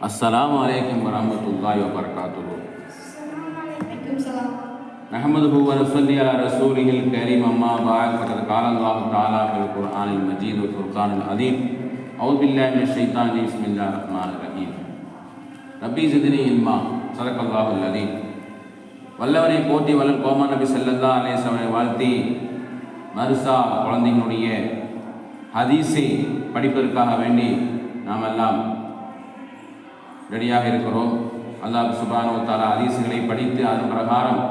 அஸ்லாம் வலைக்கம் வரமத்துல்லாய் வபர்காத்து நஹமது ஹூவர் சொல்லி அலா ரசூலிகள் கரீம் அம்மா பாக் மற்றும் காலல்லாஹு தாலா அல் குர்ஆனில் மஜீத் ஃபுர்கான் அல் அதீம் அவுத் பில்லாஹி மினஷ் ஷைத்தானி பிஸ்மில்லாஹிர் ரஹ்மானிர் ரஹீம் ரப்பி ஜிதினி இல்மா சதகல்லாஹுல் அதீம் வல்லவனை போட்டி வல்லல் கோமா நபி செல்லந்தா அலேஸ் வாழ்த்தி மருசா குழந்தைங்களுடைய ஹதீஸை படிப்பதற்காக வேண்டி நாம் எல்லாம் ரெடியாக இருக்கிறோம். அல்லாஹ் சுபானோ தாலா ஹதீஸுகளை படித்து அதன் பிரகாரம்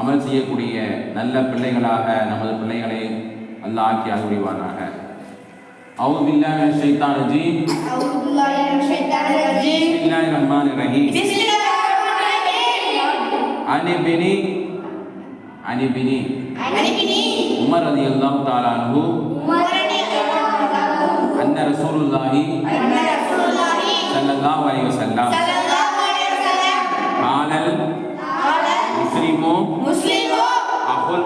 அமல் செய்யக்கூடிய நல்ல பிள்ளைகளாக நமது பிள்ளைகளை அல்லாஹ் ஆக்கி radhiyallahu அன்ன Rasulullah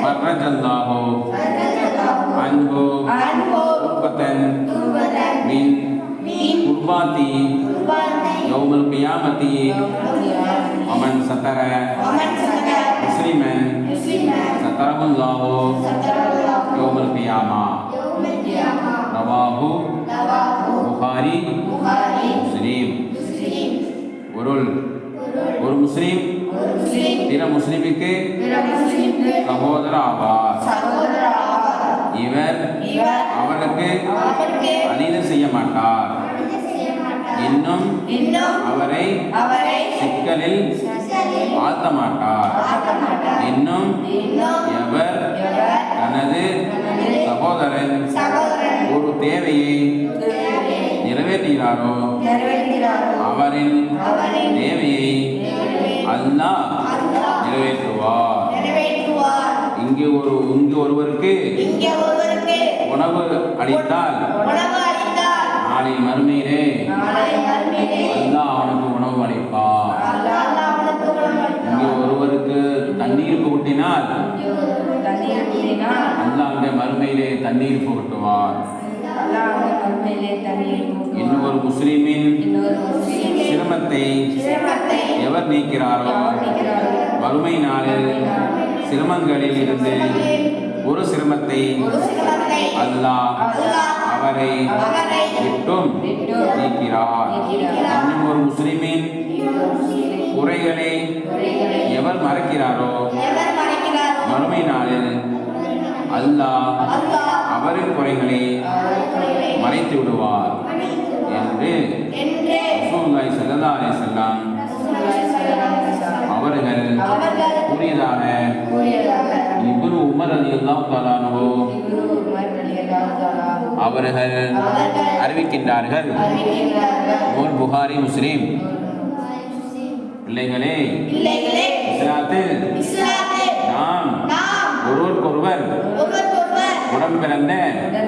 فرج الله radhiyallahu عنه anhu قربة urbatan من min قربات urbati يوم القيامة ومن ستر ومن سكت مسلما مسلما ستره الله ستر الله يوم القيامة يوم القيامة رواه رواه Bukhari Bukhari முஸ்லீம் முஸ்லிம் ஒரு ஒரு முஸ்லீம் ஒரு முஸ்லிம் பிற முஸ்லிமுக்கு பிற முஸ்லிம்க்கு சகோதர ஆவார் சகோதர ஆவார் இவர் இவர் அவனுக்கு அவருக்கு அநீதி செய்ய மாட்டார். இன்னும் அவரை சிக்கலில் ஆழ்த்த மாட்டார். இன்னும் எவர் தனது சகோதரன் ஒரு தேவையை நிறைவேற்றுகிறாரோ? நிறைவேற்றுகிறாரோ? அவரின் தேவையை அல்லாஹ் நிறைவேற்றுவார். இங்கே ஒரு இங்கு ஒருவருக்கு உணவு அளித்தால் நாளை மறுமையிலே அல்லாஹ் அவனுக்கு உணவு அளிப்பார். இங்கே. ஒருவருக்கு தண்ணீர் புகட்டினால் இங்கே ஒரு தண்ணீர் ஊற்றினால் அல்லாஹ் அங்கே மறுமையிலே தண்ணீர் புகட்டுவார். இன்னொரு முஸ்லிமின் சிரமத்தை எவர் நீக்கிறாரோ வறுமை நாளில் சிரமங்களில் இருந்து ஒரு சிரமத்தை அல்லாஹ் அவரை விட்டும் நீக்கிறார். இன்னும் ஒரு முஸ்லிமின் குறைகளை எவர் மறக்கிறாரோ மறுமை நாளில் அல்லாஹ் அவரின் குறைகளை மறைத்து விடுவார் என்று என்று ரசூலுல்லாஹி கூறியதாக இப்னு உமர் ரலியல்லாஹு தஆலா அவர்கள் அறிவிக்கின்றார்கள். புகாரி முஸ்லிம். பிள்ளைகளே இஸ்லாத்தில் நாம் ஒருவருக்கொருவர் ஒருவருக்கொருவர் உடன் பிறந்த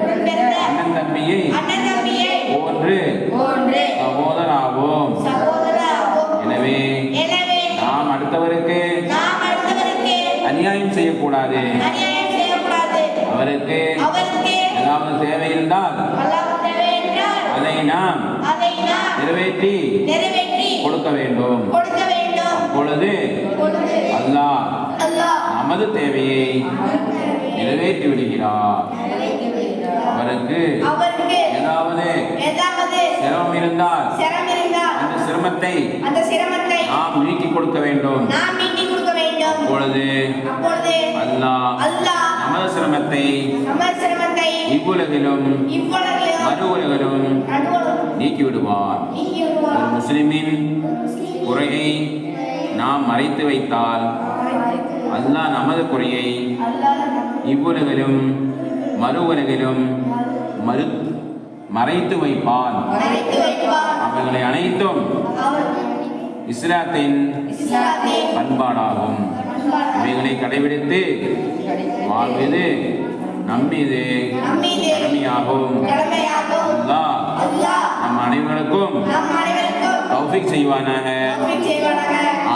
பிறந்த அண்ணன் தம்பியை அண்ணன் தம்பியை போன்று செய்யக்கூடாது. அவருக்கு தேவை இருந்தால் அதை நாம் நிறைவேற்றி கொடுக்க வேண்டும். அப்பொழுது பொழுது அல்லாஹ் நமது தேவையை நிறைவேற்றி விடுகிறார். அவருக்கு ஏதாவது சிரமம் இருந்தால் அந்த சிரமத்தை நாம் நீக்கி கொடுக்க வேண்டும் நாம் நீட்டி கொடுக்க வேண்டும் அப்பொழுது அல்லாஹ் அல்லாஹ் நமது சிரமத்தை இவ்வுலகிலும் மறு உலகிலும் நடுவரும் நீக்கி விடுவார் நீக்கி ஒரு முஸ்லிமின் குறையை நாம் மறைத்து வைத்தால் அல்லாஹ் நமது குறையை இவ்வுலகிலும் மறு உலகிலும் மறு மறைத்து வைப்பான். அவைகளை அனைத்தும் இஸ்லாத்தின் பண்பாடாகும். பண்பாடு இவைகளை கடைபிடித்து வாழ்வது நம்மீது கடமையாகும். நம் அனைவருக்கும் தௌஃபிக் செய்வானாக.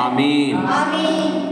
ஆமீன்.